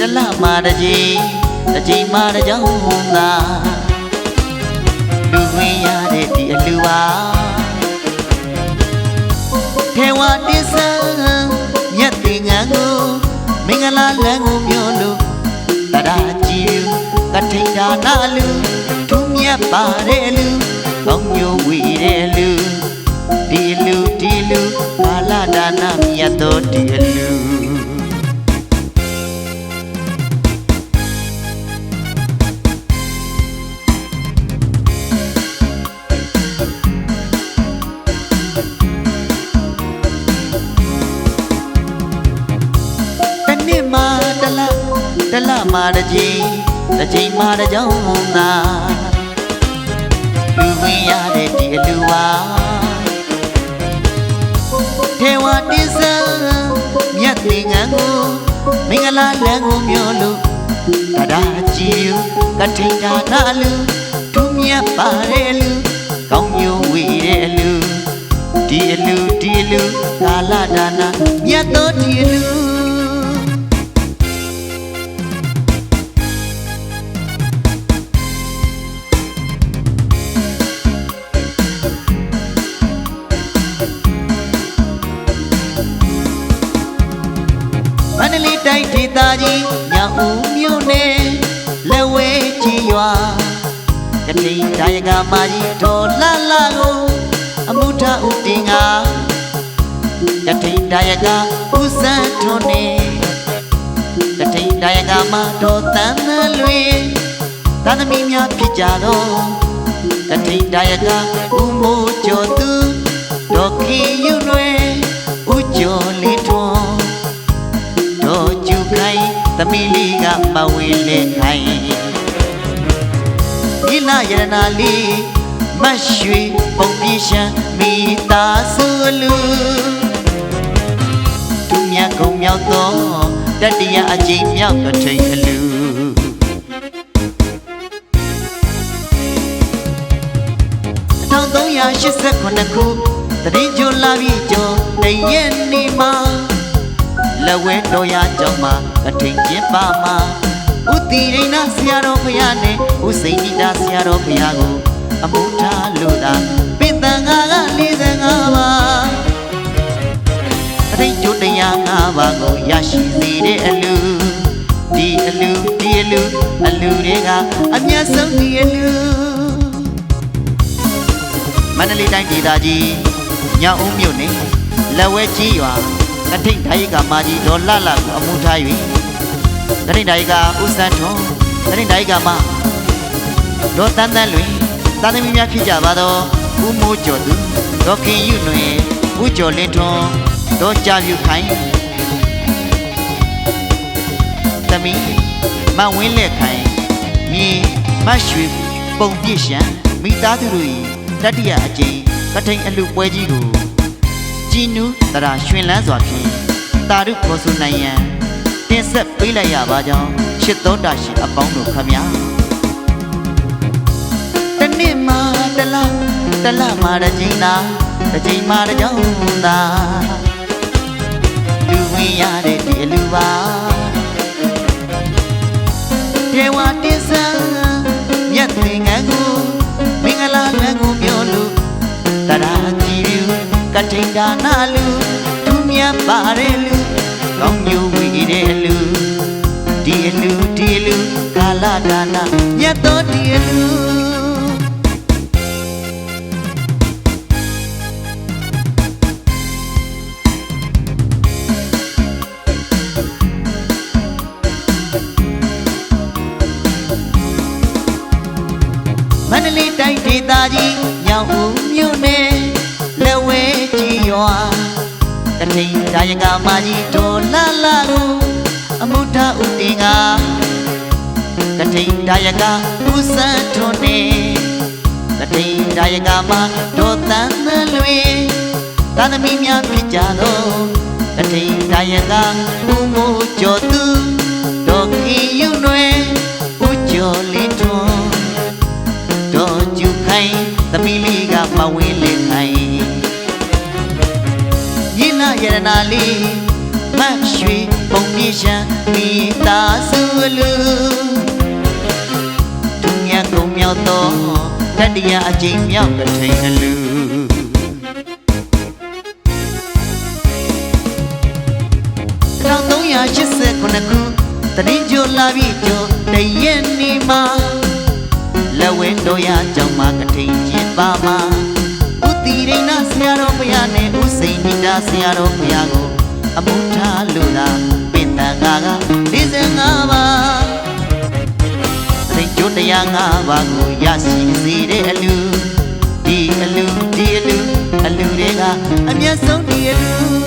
တလတလမာတကြီးတစ်ချိန်မာတကြောင်းသာလူဝင်ရတဲ့ဒီအလူပါထေဝတစ္ဆာမြတ်တင်ငံကိုမင်္ဂလာလန်းကိုမျိုးလို့တရာကြည်ကထိန်ဒါနာလူသူမြတ်ပါတဲ့လူကောင်းမျိုးဝေတဲ့လူဒီလူဒီလူဘာလဒါနာမြတ်တော်ဒီ တနေ့မှတလတလမှတစ်ချိန်တစ်ချိန်မှတစ်ကြောင်းသာလူဝင်ရတဲ့ဒီအလူပါထေဝတိစံမြတ်သင်္ကန်းကိုမင်္ဂလာလန်းကိုမျိုးလို့တရာကြည်ယူကထိန်ဒါနာလူသူမြတ်ပါတဲ့လူ လူဒီအလူကာလဒါနာမြတ်တော်ဒီအလူမန္တလေးတိုင်းဒေသကြီးညောင်ဦးမြို့နယ်လက်ဝဲကြီးရွာကတိဒါယကမာကြီးဒေါ်လာလာကို ဒါယကဦးစံထွန်းနေကတိဒါယကမာဒေါ်တန်းသလွေသာသမီများဖြစ်ကြတော့ကတိဒါယကဦးမိုးကျော်သူဒေါ်ခင်ယူနွယ်ဦးကျော်လေးထွန်းတို့ကျူခိုင်းသမီးလေးကမဝင်လေခိုင်းဒီလာရနာလေးမတ်ရွှေပုံပြရှမ်းမိသားစုလူ သူမြတ်ကုံမြောက်သောတတရအကျိန်မြောက်တစ်ထိန်အလူ1389ခုတရင်ကျော်လာပြီကျော်တရက်နေမှာလက်ဝဲတော်ရကြောင်းမှာကထိန်ကျင်းပါမှာဥတီရိဏဆရာတော်ဖရာနဲ့ဥစိန်တိတာဆရာတော်ဖရာကိုအမှုထားလို့သာပင်တ အမျက်ဆုံးဒီအလူမန္တလေးတိုင်းဒေသကြီးညောင်ဦးမြို့နယ်လက်ဝဲကြီးရွာကထိန်တိုင်းကမာကြီးဒေါ်လာလာကိုအမှုထား၍ကထိန်တိုင်းကဦးစန်းထွန်းကထိန်တိုင်းကမဒေါ်တန်းတန်းလွင်သာသမီများဖြစ်ကြပါတော့ဦးမိုးကျော်သူဒေါ်ခင်ယူလွင်ဦးကျော်လင်းထွန်းဒေါ်ကြာပြူခိုင်သမီးမဝင်းလက်ခိုင် မြေမရွှေပုံပြည့်ရှံမိသားစုတို့၏တတိယအကြိမ်ကထိန်အလူပွဲကြီးကိုကြည်နူးတရာရွှင်လန်းစွာဖြင့်တာရုခေါ်ဆိုနိုင်ရန်တင်ဆက်ပေးလိုက်ရပါကြောင်းရှစ်သောတာရှင်အပေါင်းတို့ခမညာတနေ့မှတလားတလားမှတစ်ချိန်သာတစ်ချိန်မှတစ်ကြောင်းသာလူဝင်ရတဲ့ဒီအလူပါ တေဝတင်ဆန်းမြတ်သင်္ကန်းကိုမင်္ဂလာလန်းကိုပြောလို့တရာကြည်လူကထိန်ဒါနာလူသူမြတ်ပါတဲ့လူကောင်းညိုဝီတဲ့လူဒီအလူဒီအလူကာလဒါနာမြတ်တော်ဒီအလူ တလေးတိုင်းဒေသကြီးညောင်ဦးမြို့နယ်လက်ဝဲကြီးရွာတထိန်ဒါယကမာကြီးဒေါ်လာလာကိုအမှုထဥတင်ကတထိန်ဒါယကဦးစံထွန်းနေတထိန်ဒါယကမာဒေါ်တန်းသလွေသာသမီများဖြစ်ကြတော့တထိန်ဒါယကဦးမိုးကျော်သူ ဝင်းလေးခိုင်ရင်းနာရတနာလေးမတ်ရွှေပုံပြအေးရှမ်းမိသားစုအလူသူမြတ်ကုန်မြောက်သောတတ္တရာအကျိန်မြောက်ကထိန်အလူ1389ခုတရင်ကျိုလာပြီကျိုတရက်နေမှာလက်ဝဲတော်ရကြောင့်မကထိန်ကျင်ပါမှာဥ တီရိဏဆရာတော်ဘုရားနဲ့ဥစိန်နိတာဆရာတော်ဘုရားကိုအမှုထားလို့သာပင်တန်ကားက45ပါတရင်ကျိုတရား5ပါးကိုရရှိစေတဲ့အလူဒီအလူဒီအလူအလူတွေကအမျက်ဆုံးဒီအလူ